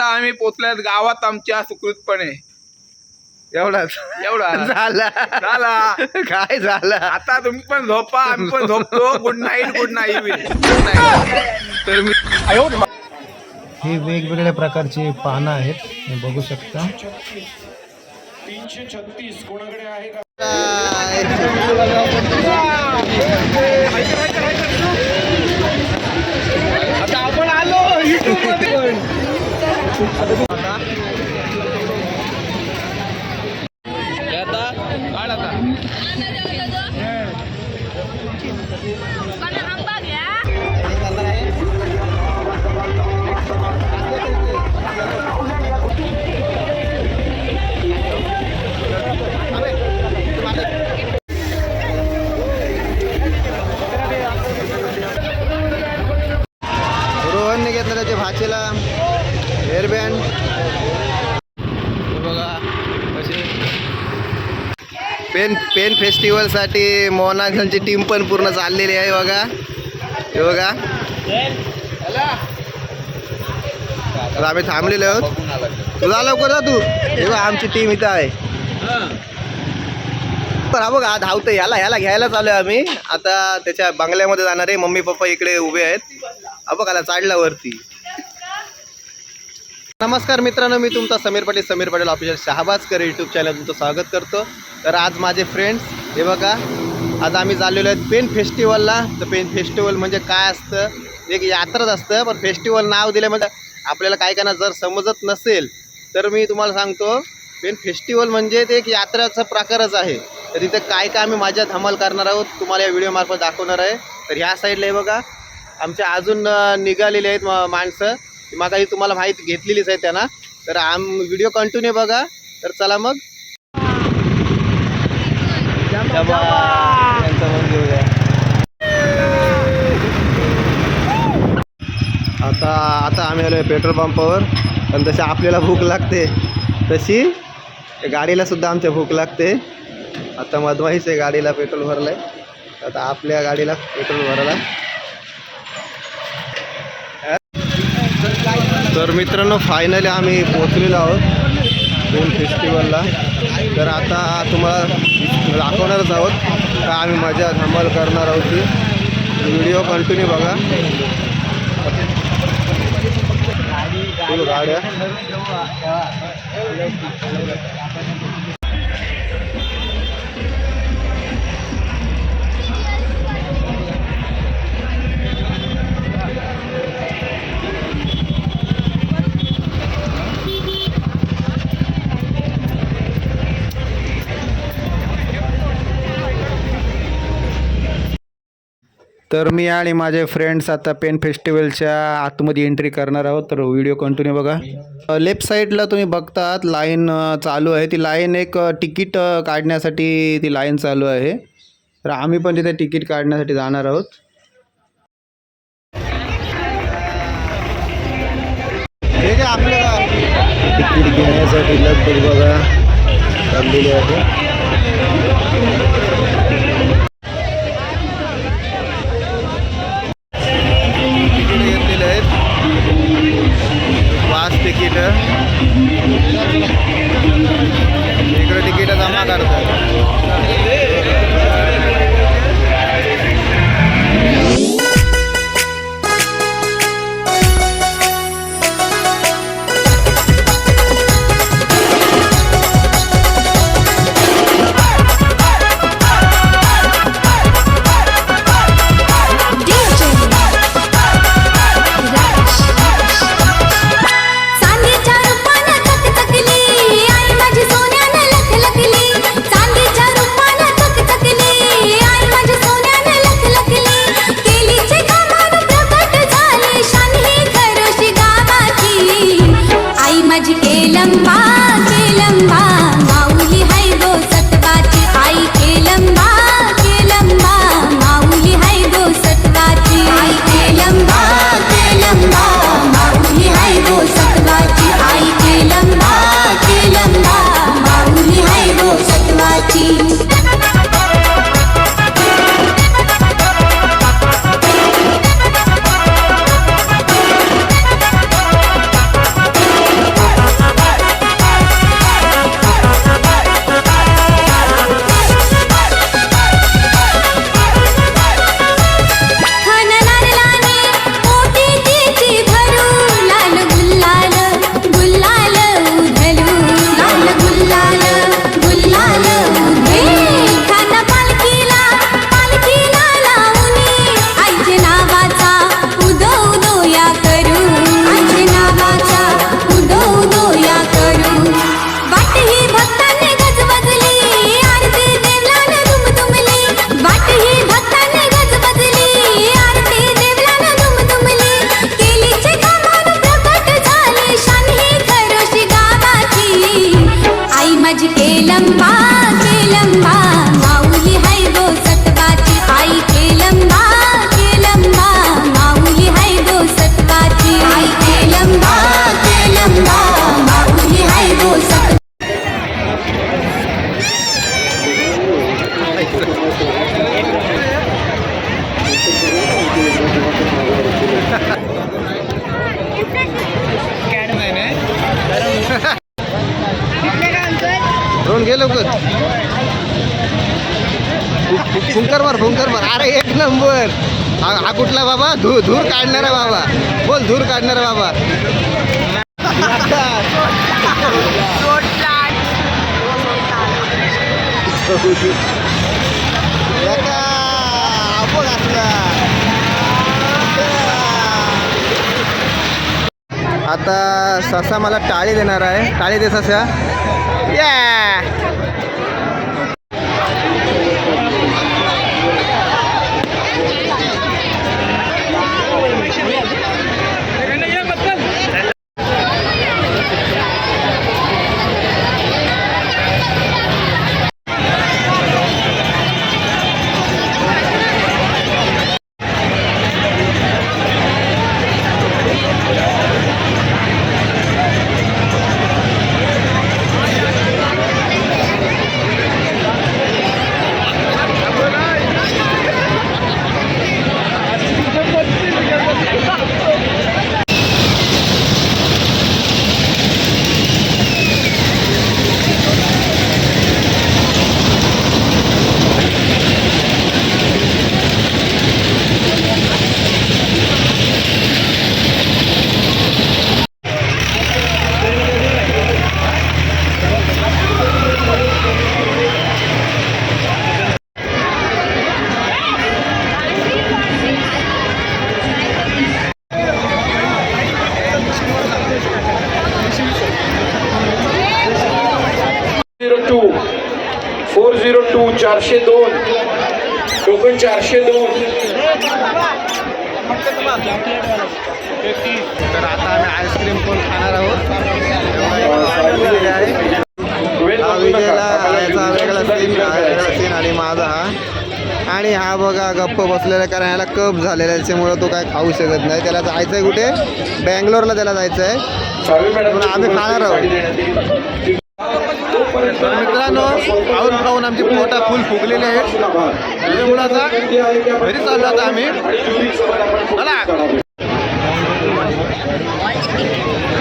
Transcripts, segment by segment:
आम्ही पोचल्यात गावात आमच्या सुकृतपणे. एवढाच. एवढा. झाला. झाला. काय झालं? आता तुम्ही पण झोपा आम्ही पण झोपतो. गुड नाईट गुड नाईट तर मी हे वेगवेगळ्या प्रकारचे पानं आहेत. हे बघू शकता. आता आपण आलो युट्यूबमध्ये काढ आता Mana ambak ya? रोहनने घेतलं त्याच्या भाचेला हेअरबँड बघा कशी पेन पेन फेस्टिवलसाठी मोहनांची टीम पण पूर्ण चाललेली आहे बघा. हे बघा. तर आम्ही थांबलेलो आहोत. तुझा लवकर जा तू. हे बघा आमची टीम इथं आहे. तर हा बघा धावतं याला ह्याला घ्यायला चालू आहे आम्ही. आता त्याच्या बंगल्यामध्ये जाणार आहे. मम्मी पप्पा इकडे उभे आहेत. हा बघा आला चाडला वरती. नमस्कार मित्रांनो मी तुमचा Sameer Patil Sameer Patil official Shahabajkar YouTube channel तुमचं स्वागत करतो. तर आज माझे फ्रेंड्स हे बघा आज आम्ही चाललेलो आहेत पेन फेस्टिवलला तर पेन फेस्टिवल म्हणजे काय असतं? एक यात्राच असतं पण फेस्टिवल नाव दिलं म्हणजे आपल्याला काय काय जर समजत नसेल तर मी तुम्हाला सांगतो पेन फेस्टिवल म्हणजे ते एक यात्राचा प्रकारच आहे. तर तिथे काय काय आम्ही माझ्या धमाल करणार आहोत तुम्हाला या व्हिडिओमार्फत दाखवणार आहे. तर ह्या साईडला हे बघा आमच्या अजून निघालेले आहेत माणसं. मग ही तुम्हाला माहिती घेतलेलीच आहे त्यांना. तर आम व्हिडिओ कंटिन्यू बघा. तर चला मग. आता आता आम्ही आलो आहे पेट्रोल पंपावर पण तशी आपल्याला भूक लागते. तशी गाडीला सुद्धा आमच्या भूक लागते. आता मधवाईच आहे गाडीला पेट्रोल भरलं आहे आता आपल्या गाडीला पेट्रोल भरायला. तर मित्रांनो फायनली आम्ही पोचलेलो आहोत फिल्म फेस्टिवलला तर आता तुम्हाला दाखवणारच आहोत. का आम्ही मजा धमाल करणार आहोत ती. व्हिडिओ कंटिन्यू बघा. गाड्या. तर मी आणि माझे फ्रेंड्स आता पेन फेस्टिवलच्या आतमध्ये एंट्री करणार आहोत. तर व्हिडिओ कंटिन्यू बघा. लेफ्ट साईडला तुम्ही बघतात लाईन चालू आहे. ती लाईन एक तिकीट काढण्यासाठी ती लाईन चालू आहे. तर आम्ही पण तिथे तिकीट काढण्यासाठी जाणार आहोत. हे आपल्याला तिकीट घेण्यासाठी लगभग बघा. चाललेली आहे. फु- फुंकर अरे एक नंबर. हा कुठला बाबा? धूर धूर काढणारा बाबा. बोल धूर काढणारा बाबा. आपण असला. आता ससा मला टाळी देणार आहे. टाळी दे ससा. या चारशे दोन. टोकन चारशे दोन. तर आता आम्ही आईस्क्रीम पण खाणार आहोत आणि माझा हा. आणि हा बघा गप्प बसलेला कारण ह्याला कप झालेला त्याच्यामुळं तो काय खाऊ शकत नाही. त्याला जायचं आहे कुठे? बँगलोरला त्याला जायचं आहे आम्ही खाणार आहोत. तर मित्रांनो खाऊन खाऊन आमची पोटा फुल फुगलेली आहेत त्याच्यामुळं आता घरी चाललो आता आम्ही. चला.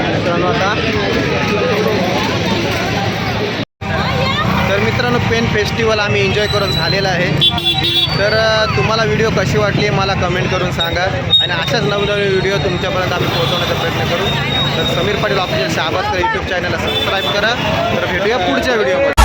मित्रांनो आता. तर मित्रांनो पेन फेस्टिवल आम्ही एन्जॉय करून झालेला आहे. तर तुम्हाला व्हिडिओ कशी वाटली मला कमेंट करून सांगा. आणि अशाच नवनवीन व्हिडिओ तुमच्यापर्यंत आम्ही पोहोचवण्याचा प्रयत्न करू. तर समीर पाटील ऑफिशियल शहाबाजकर यूट्यूब चॅनलला सबस्क्राईब करा. तर भेटूया पुढच्या व्हिडिओमध्ये.